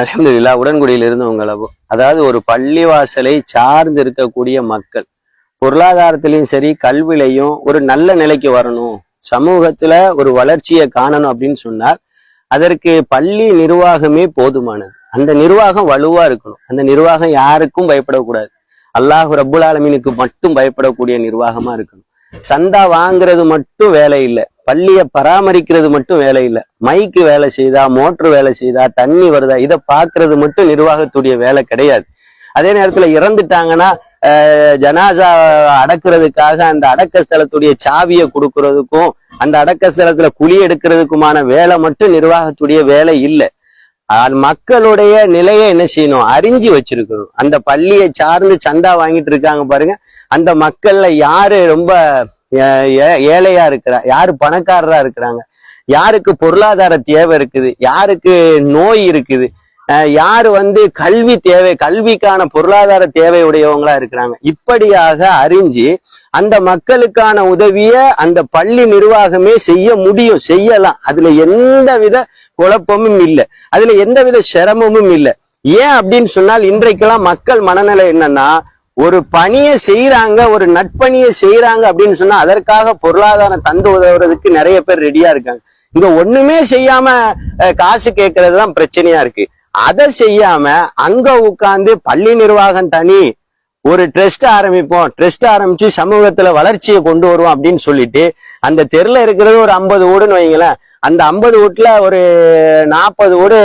அலமதுல்லா உடன்குடியில் இருந்தவங்களவோ அதாவது ஒரு பள்ளிவாசலை சார்ந்து இருக்கக்கூடிய மக்கள். பொருளாதாரத்திலையும் சரி கல்விலையும் ஒரு நல்ல நிலைக்கு வரணும். சமூகத்துல ஒரு வளர்ச்சியை காணணும் அப்படின்னு சொன்னால் அதற்கு பள்ளி நிர்வாகமே போதுமானது. அந்த நிர்வாகம் வலுவா இருக்கணும். அந்த நிர்வாகம் யாருக்கும் பயப்படக்கூடாது. அல்லாஹ் ரபுல் ஆலமீனுக்கு மட்டும் பயப்படக்கூடிய நிர்வாகமா இருக்கணும். சந்தா வாங்குறது மட்டும் வேலை இல்லை. பள்ளியை பராமரிக்கிறது மட்டும் வேலை இல்லை. மைக்கு வேலை செய்தா மோட்டர் வேலை செய்தா தண்ணி வருதா இதை பார்க்கறது மட்டும் நிர்வாகத்துடைய வேலை கிடையாது. அதே நேரத்துல இறந்துட்டாங்கன்னா ஜனாசா அடக்குறதுக்காக அந்த அடக்க ஸ்தலத்துடைய சாவியை கொடுக்கறதுக்கும் அந்த அடக்க ஸ்தலத்துல குழி எடுக்கிறதுக்குமான வேலை மட்டும் நிர்வாகத்துடைய வேலை இல்லை. மக்களுடைய நிலையை என்ன செய்யணும்? அறிஞ்சு வச்சிருக்கணும். அந்த பள்ளியை சார்ந்து சந்தா வாங்கிட்டு இருக்காங்க பாருங்க. அந்த மக்கள்ல யாரு ரொம்ப ஏழையா இருக்கிறா யாரு பணக்காரரா இருக்கிறாங்க? யாருக்கு பொருளாதார தேவை இருக்குது? யாருக்கு நோய் இருக்குது? யாரு வந்து கல்வி தேவை கல்விக்கான பொருளாதார தேவையுடையவங்களா இருக்கிறாங்க? இப்படியாக அறிஞ்சு அந்த மக்களுக்கான உதவிய அந்த பள்ளி நிர்வாகமே செய்ய முடியும் செய்யலாம். அதுல எந்த வித குழப்பமும் இல்லை. அதுல எந்தவித சிரமமும் இல்லை. ஏன் அப்படின்னு சொன்னால் இன்றைக்கெல்லாம் மக்கள் மனநிலை என்னன்னா ஒரு பணியை செய்யறாங்க ஒரு நட்பணியை செய்யறாங்க அப்படின்னு சொன்னா அதற்காக பொருளாதாரம் தந்து உதவுறதுக்கு நிறைய பேர் ரெடியா இருக்காங்க. இங்க ஒண்ணுமே செய்யாம காசு கேட்கறது தான் பிரச்சனையா இருக்கு. அதை செய்யாம அங்க உட்கார்ந்து பள்ளி நிர்வாகம் தனி ஒரு ட்ரெஸ்ட் ஆரம்பிப்போம். ட்ரெஸ்ட் ஆரம்பிச்சு சமூகத்துல வளர்ச்சியை கொண்டு வருவோம் அப்படின்னு சொல்லிட்டு அந்த தெருல இருக்கிறது ஒரு ஐம்பது ஓடுன்னு வைங்களேன். அந்த ஐம்பது ஓட்டுல ஒரு நாற்பது ஓடு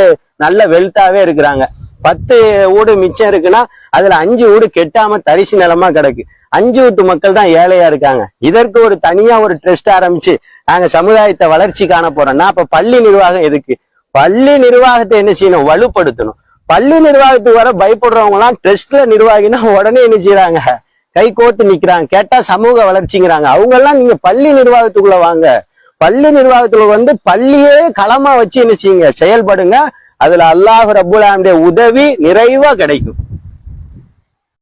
நல்ல வெல்த்தாவே இருக்கிறாங்க. பத்து வீடு மிச்சம் இருக்குன்னா அதுல அஞ்சு வீடு கெட்டாம தரிசு நிலமா கிடக்கு. அஞ்சு வீட்டு மக்கள் தான் ஏழையா இருக்காங்க. இதற்கு ஒரு தனியா ஒரு ட்ரஸ்ட் ஆரம்பிச்சு நாங்க சமுதாயத்தை வளர்ச்சி காண போறோம்னா அப்ப பள்ளி நிர்வாகம் எதுக்கு? பள்ளி நிர்வாகத்தை என்ன செய்யணும்? வலுப்படுத்தணும். பள்ளி நிர்வாகத்துக்கு வர பயப்படுறவங்க எல்லாம் ட்ரஸ்ட்ல நிர்வாகினா உடனே என்ன செய்யறாங்க? கை கோத்து நிக்கிறாங்க. கேட்டா சமூக வளர்ச்சிங்கிறாங்க. அவங்க எல்லாம் நீங்க பள்ளி நிர்வாகத்துக்குள்ள வாங்க. பள்ளி நிர்வாகத்துல வந்து பள்ளியே களமா வச்சு என்ன செய்யுங்க? செயல்படுங்க. அதுல அல்லாஹ் ரப்புல் உதவி நிறைவா கிடைக்கும்.